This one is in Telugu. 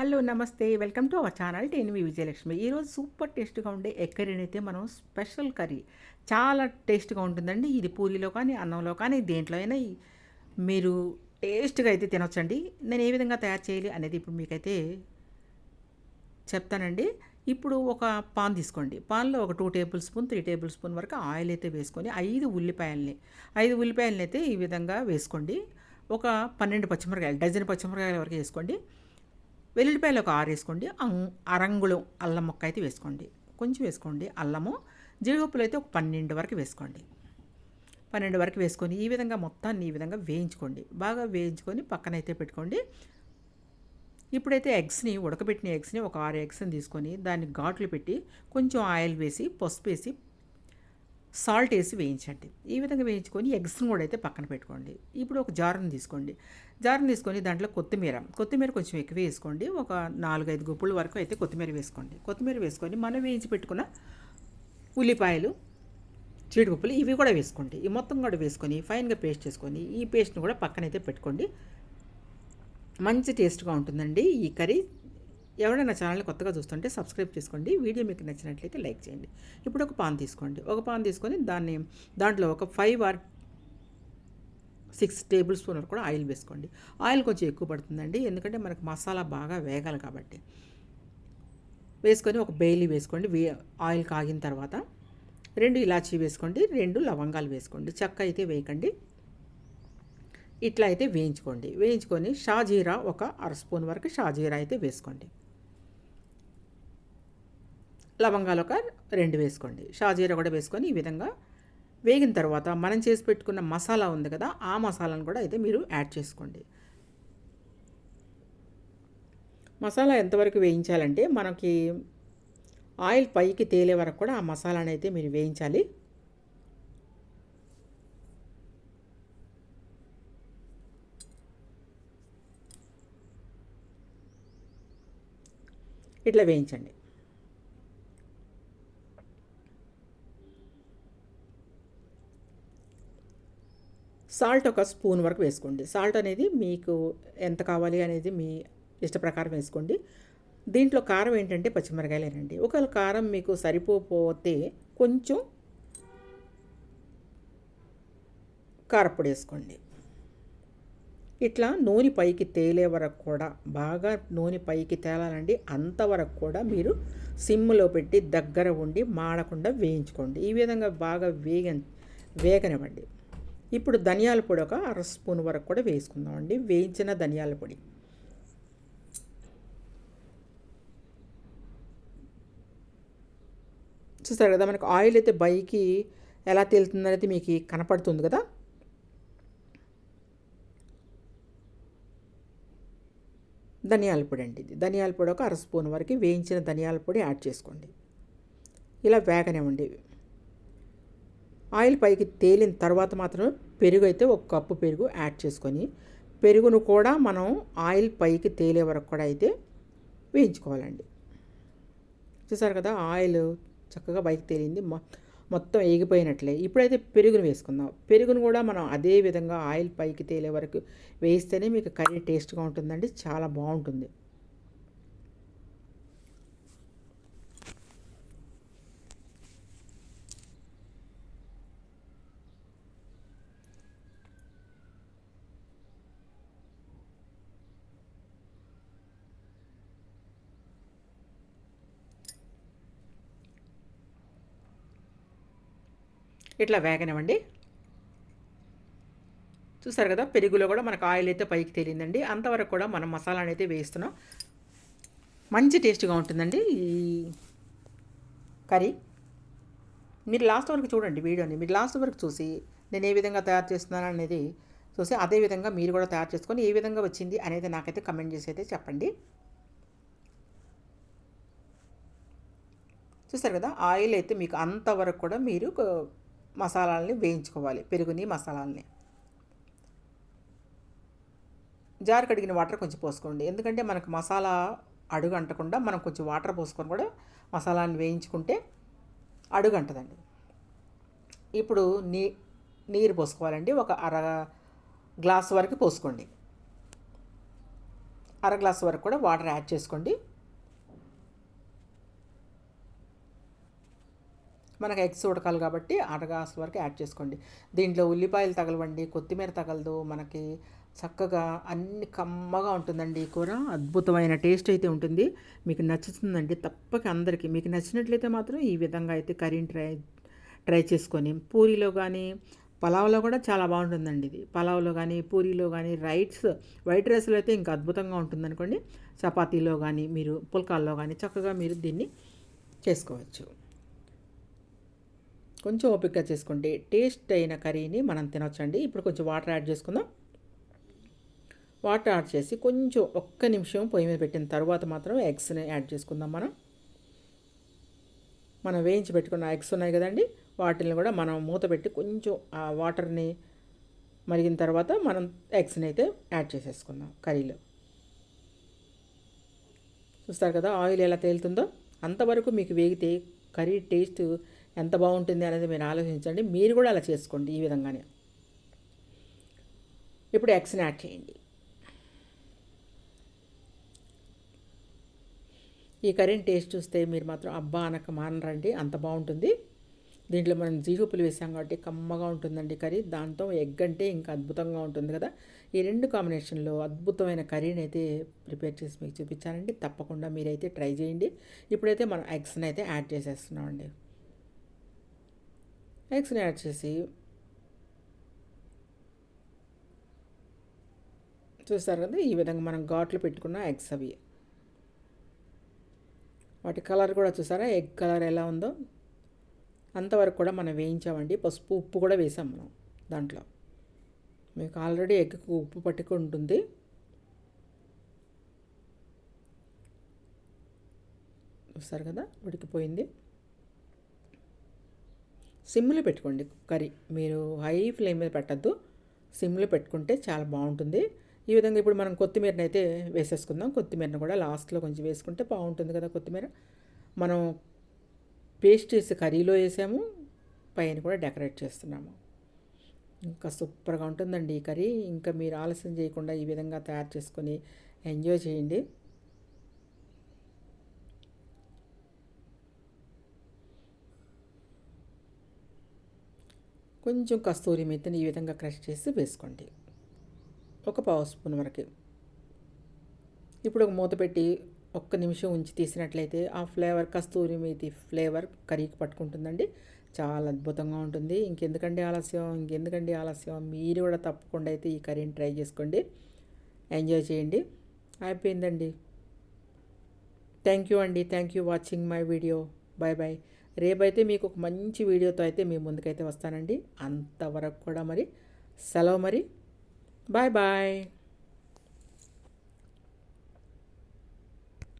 Hello namaste. Welcome to our channel టెన్వి Vijayalakshmi. ఈరోజు సూపర్ టేస్ట్గా ఉండే ఎగ్ అయితే మనం స్పెషల్ కర్రీ చాలా టేస్ట్గా ఉంటుందండి. ఇది పూరిలో కానీ అన్నంలో కానీ దేంట్లో అయినా మీరు టేస్ట్గా అయితే తినొచ్చండి. నేను ఏ విధంగా తయారు చేయాలి అనేది ఇప్పుడు మీకైతే చెప్తానండి. ఇప్పుడు ఒక పాన్ తీసుకోండి. పాన్లో ఒక two tablespoon three tablespoon వరకు ఆయిల్ అయితే వేసుకొని ఐదు ఉల్లిపాయల్ని ఐదు ఉల్లిపాయలని అయితే ఈ విధంగా వేసుకోండి. ఒక పన్నెండు పచ్చిమిరకాయలు డజన్ పచ్చిమిరకాయల వరకు వేసుకోండి. వెల్లుల్లిపాయలు ఒక ఆరు వేసుకోండి. అం- అరంగుళం అల్లం ముక్క అయితే వేసుకోండి. కొంచెం వేసుకోండి. అల్లము జీడిపప్పులు అయితే ఒక పన్నెండు వరకు వేసుకోండి. పన్నెండు వరకు వేసుకొని ఈ విధంగా మొత్తాన్ని ఈ విధంగా వేయించుకోండి. బాగా వేయించుకొని పక్కనైతే పెట్టుకోండి. ఇప్పుడైతే ఎగ్స్ని ఉడకబెట్టిన ఎగ్స్ని ఒక ఆరు ఎగ్స్ని తీసుకొని దాన్ని ఘాట్లు పెట్టి కొంచెం ఆయిల్ వేసి పసుపు వేసి సాల్ట్ వేసి వేయించండి. ఈ విధంగా వేయించుకొని ఎగ్స్ని కూడా అయితే పక్కన పెట్టుకోండి. ఇప్పుడు ఒక జారుని తీసుకోండి. జారుని తీసుకొని దాంట్లో కొత్తిమీర కొత్తిమీర కొంచెం ఎక్కువ వేసుకోండి. ఒక నాలుగైదు గుప్పుల వరకు అయితే కొత్తిమీర వేసుకోండి. కొత్తిమీర వేసుకొని మనం వేయించి పెట్టుకున్న ఉల్లిపాయలు జీడిపప్పులు ఇవి కూడా వేసుకోండి. ఈ మొత్తం కూడా వేసుకొని ఫైన్గా పేస్ట్ చేసుకొని ఈ పేస్ట్ని కూడా పక్కనైతే పెట్టుకోండి. మంచి టేస్ట్గా ఉంటుందండి ఈ కర్రీ. ఎవరైనా ఛానల్ని కొత్తగా చూస్తుంటే సబ్స్క్రైబ్ చేసుకోండి. వీడియో మీకు నచ్చినట్లయితే లైక్ చేయండి. ఇప్పుడు ఒక పాన్ తీసుకోండి. ఒక పాన్ తీసుకొని దాన్ని దాంట్లో ఒక five or six tablespoon వరకు కూడా ఆయిల్ వేసుకోండి. ఆయిల్ కొంచెం ఎక్కువ పడుతుందండి. ఎందుకంటే మనకు మసాలా బాగా వేగాలి కాబట్టి. వేసుకొని ఒక బెయిలీ వేసుకోండి. వే ఆయిల్ కాగిన తర్వాత రెండు ఇలాచీ వేసుకోండి. రెండు లవంగాలు వేసుకోండి. చెక్క అయితే వేయకండి. ఇట్లా అయితే వేయించుకోండి. వేయించుకొని షాజీరా ఒక అర స్పూన్ వరకు షాజీరా అయితే వేసుకోండి. లవంగాలు ఒక రెండు వేసుకోండి. షాజీరా కూడా వేసుకొని ఈ విధంగా వేగిన తర్వాత మనం చేసి పెట్టుకున్న మసాలా ఉంది కదా ఆ మసాలాను కూడా అయితే మీరు యాడ్ చేసుకోండి. మసాలా ఎంతవరకు వేయించాలంటే మనకి ఆయిల్ పైకి తేలే వరకు కూడా ఆ మసాలాను అయితే మీరు వేయించాలి. ఇట్లా వేయించండి. సాల్ట్ ఒక స్పూన్ వరకు వేసుకోండి. సాల్ట్ అనేది మీకు ఎంత కావాలి అనేది మీ ఇష్ట ప్రకారం వేసుకోండి. దీంట్లో కారం ఏంటంటే పచ్చిమిరకాయలేనండి ఒకవేళ కారం మీకు సరిపోతే కొంచెం కారపొడి వేసుకోండి. ఇట్లా నూనె పైకి తేలే వరకు కూడా బాగా నూనె పైకి తేలాలండి. అంతవరకు కూడా మీరు సిమ్లో పెట్టి దగ్గర ఉండి మాడకుండా వేయించుకోండి. ఈ విధంగా బాగా వేగ వేగనివ్వండి. ఇప్పుడు ధనియాల పొడి ఒక అర స్పూన్ వరకు కూడా వేసుకుందామండి. వేయించిన ధనియాల పొడి. చూస్తారు కదా మనకు ఆయిల్ అయితే బైకి ఎలా తేలుతుందనేది మీకు కనపడుతుంది కదా? ధనియాల పొడి అండి ఇది. ధనియాల పొడి ఒక అర స్పూన్ వరకు వేయించిన ధనియాల పొడి యాడ్ చేసుకోండి. ఇలా వేగనివ్వండి. ఆయిల్ పైకి తేలిన తర్వాత మాత్రం పెరుగు అయితే ఒక కప్పు పెరుగు యాడ్ చేసుకొని పెరుగును కూడా మనం ఆయిల్ పైకి తేలే వరకు కూడా అయితే వేయించుకోవాలండి. చూసారు కదా ఆయిల్ చక్కగా పైకి తేలింది. మొత్తం ఎగిపోయినట్లే ఇప్పుడైతే పెరుగును వేసుకుందాం. పెరుగును కూడా మనం అదే విధంగా ఆయిల్ పైకి తేలే వరకు వేస్తేనే మీకు కర్రీ టేస్ట్గా ఉంటుందండి. చాలా బాగుంటుంది. ఇట్లా వేగనివ్వండి. చూసారు కదా పెరుగులో కూడా మనకు ఆయిల్ అయితే పైకి తేలిందండి. అంతవరకు కూడా మనం మసాలాని అయితే వేస్తున్నాం. మంచి టేస్ట్గా ఉంటుందండి ఈ కర్రీ. మీరు లాస్ట్ వరకు చూడండి వీడియోని. మీరు లాస్ట్ వరకు చూసి నేను ఏ విధంగా తయారు చేస్తున్నాను అనేది చూసి అదే విధంగా మీరు కూడా తయారు చేసుకొని ఏ విధంగా వచ్చింది అనేది నాకైతే కమెంట్ చేసి అయితే చెప్పండి. చూస్తారు కదా ఆయిల్ అయితే మీకు అంతవరకు కూడా మీరు మసాలాలని వేయించుకోవాలి పెరుగుని మసాలాలని. జారు కడిగిన వాటర్ కొంచెం పోసుకోండి. ఎందుకంటే మనకు మసాలా అడుగు అంటకుండా మనం కొంచెం వాటర్ పోసుకొని కూడా మసాలాని వేయించుకుంటే అడుగు అంటదండి. ఇప్పుడు నీ నీరు పోసుకోవాలండి. ఒక అర గ్లాస్ వరకు పోసుకోండి. అర గ్లాస్ వరకు కూడా వాటర్ యాడ్ చేసుకోండి. మనకు ఎగ్స్ ఉడకాలి కాబట్టి అరగాస్ వరకు యాడ్ చేసుకోండి. దీంట్లో ఉల్లిపాయలు తగలవండి కొత్తిమీర తగలదు మనకి చక్కగా అన్ని కమ్మగా ఉంటుందండి ఈ కూర. అద్భుతమైన టేస్ట్ అయితే ఉంటుంది. మీకు నచ్చుతుందండి తప్పక అందరికీ. మీకు నచ్చినట్లయితే మాత్రం ఈ విధంగా అయితే కర్రీని ట్రై ట్రై చేసుకొని పూరీలో కానీ పలావ్లో కూడా చాలా బాగుంటుందండి ఇది. పలావ్లో కానీ పూరీలో కానీ రైట్స్ వైట్ రైస్లో అయితే ఇంకా అద్భుతంగా ఉంటుందనుకోండి. చపాతీలో కానీ మీరు పుల్కాల్లో కానీ చక్కగా మీరు దీన్ని చేసుకోవచ్చు. కొంచెం ఓపికగా చేసుకోండి టేస్ట్ అయిన కర్రీని మనం తినొచ్చండి. ఇప్పుడు కొంచెం వాటర్ యాడ్ చేసుకుందాం. వాటర్ యాడ్ చేసి కొంచెం ఒక్క నిమిషం పొయ్యి మీద పెట్టిన తర్వాత మాత్రం ఎగ్స్ని యాడ్ చేసుకుందాం మనం. మనం వేయించి పెట్టుకున్న ఎగ్స్ ఉన్నాయి కదండి వాటిని కూడా మనం మూత పెట్టి కొంచెం ఆ వాటర్ని మరిగిన తర్వాత మనం ఎగ్స్ని అయితే యాడ్ చేసేసుకుందాం కర్రీలో. చూస్తారు కదా ఆయిల్ ఎలా తేలుతుందో? అంతవరకు మీకు వేగితే కర్రీ టేస్ట్ ఎంత బాగుంటుంది అనేది మీరు ఆలోచించండి. మీరు కూడా అలా చేసుకోండి ఈ విధంగానే. ఇప్పుడు ఎక్స్ యాడ్ చేయండి. ఈ కర్రీని టేస్ట్ చూస్తే మీరు మాత్రం అబ్బా అనక మానరండి అంత బాగుంటుంది. దీంట్లో మనం జీడిపప్పులు వేసాం కాబట్టి కమ్మగా ఉంటుందండి కర్రీ. దాంతో ఎగ్ అంటే ఇంకా అద్భుతంగా ఉంటుంది కదా. ఈ రెండు కాంబినేషన్లో అద్భుతమైన కర్రీని అయితే ప్రిపేర్ చేసి మీకు చూపించానండి. తప్పకుండా మీరైతే ట్రై చేయండి. ఇప్పుడైతే మనం ఎగ్స్ని అయితే యాడ్ చేసేస్తున్నామండి. ఎగ్స్ని యాడ్ చేసి చూస్తారు కదా ఈ విధంగా మనం ఘాట్లు పెట్టుకున్న ఎగ్స్ అవి. వాటి కలర్ కూడా చూసారా? ఎగ్ కలర్ ఎలా ఉందో? అంతవరకు కూడా మనం వేయించామండి. పసుపు ఉప్పు కూడా వేసాం మనం దాంట్లో. మీకు ఆల్రెడీ ఎగ్కు ఉప్పు పట్టుకు ఉంటుంది. చూస్తారు కదా? ఉడికిపోయింది. సిమ్లో పెట్టుకోండి. కర్రీ మీరు హై ఫ్లేమ్ మీద పెట్టద్దు. సిమ్లో పెట్టుకుంటే చాలా బాగుంటుంది. ఈ విధంగా ఇప్పుడు మనం కొత్తిమీరని అయితే వేసేసుకుందాం. కొత్తిమీరని కూడా లాస్ట్లో కొంచెం వేసుకుంటే బాగుంటుంది కదా కొత్తిమీర. మనం పేస్ట్ చేసి కర్రీలో వేసాము. పైన కూడా డెకరేట్ చేస్తున్నాము. ఇంకా సూపర్గా ఉంటుందండి ఈ కర్రీ. ఇంకా మీరు ఆలస్యం చేయకుండా ఈ విధంగా తయారు చేసుకొని ఎంజాయ్ చేయండి. కొంచెం కస్తూరి మెత్తిని ఈ విధంగా క్రష్ చేసి వేసుకోండి. ఒక పావు స్పూన్ వరకు. ఇప్పుడు ఒక మూత పెట్టి ఒక్క నిమిషం ఉంచి తీసినట్లయితే ఆ ఫ్లేవర్ కస్తూరి మేతి ఫ్లేవర్ కర్రీకి పట్టుకుంటుందండి. చాలా అద్భుతంగా ఉంటుంది. ఇంకెందుకండి ఆలస్యం? ఇంకెందుకండి ఆలస్యం? మీరు కూడా తప్పకుండా అయితే ఈ కర్రీని ట్రై చేసుకోండి. ఎంజాయ్ చేయండి. అయిపోయిందండి. థ్యాంక్ యూ అండి. Thank you watching my video. Bye bye రేపైతే మీకు ఒక మంచి వీడియోతో అయితే మీ ముందుకైతే వస్తానండి. అంతవరకు కూడా మరి సెలవు మరి. Bye bye.